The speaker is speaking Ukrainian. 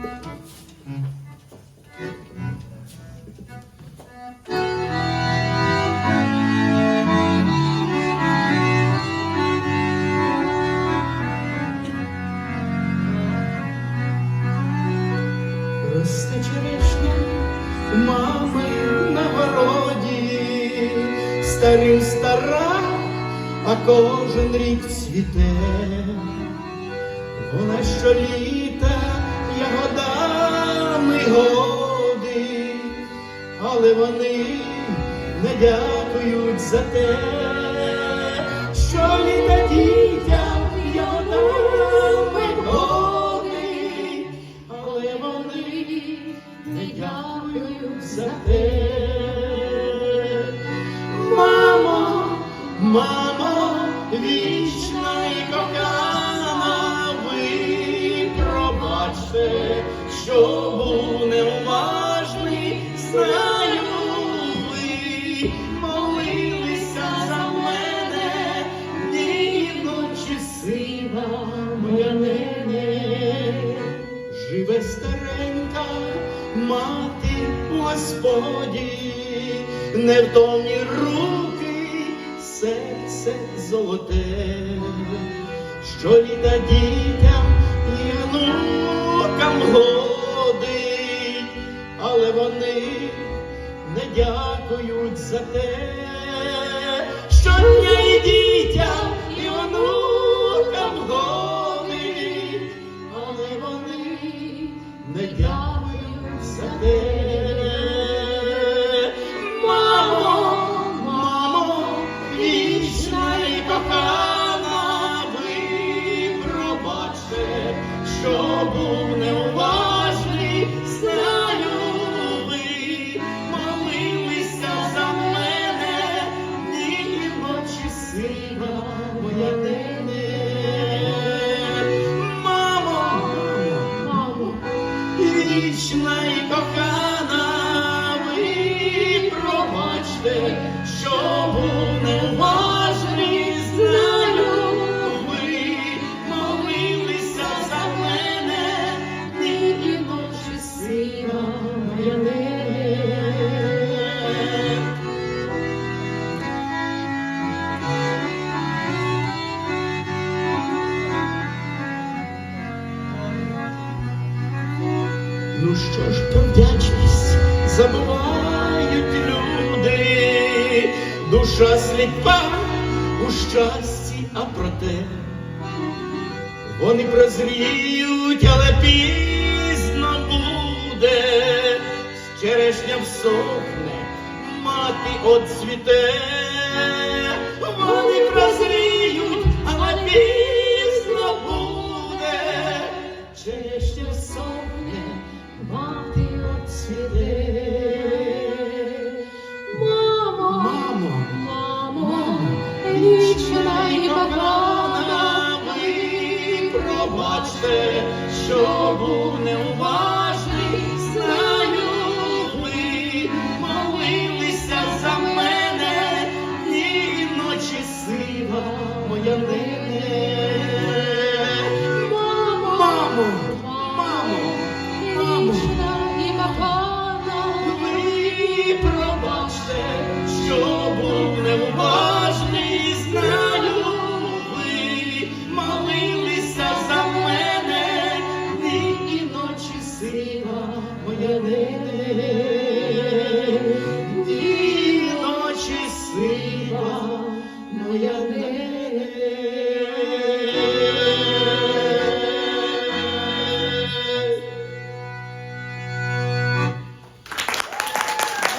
Росте черешня у на городі, старим стара, а кожен рік цвіте. Вона щоліта ягодами годи, але вони не дякують за те, що літа дітям ягодами годи, але вони не дякують за те. Мамо, мамо, вічна що був неуважний, знаю, ви молилися за мене, дні ночі сила моя нене. Живе старенька мати Господі, невтомні руки, серце золоте, що літа дітям і внукам дякують за те, що я і дітям і онукам годить, але вони не дякують за те. Мамо, мамо, вічна і кохана, Ну що ж про вдячність забувають люди, душа сліпа у щасті, а проте вони прозріють, але пізно буде, черешня всохне, мати отцвіте, вони моя нене.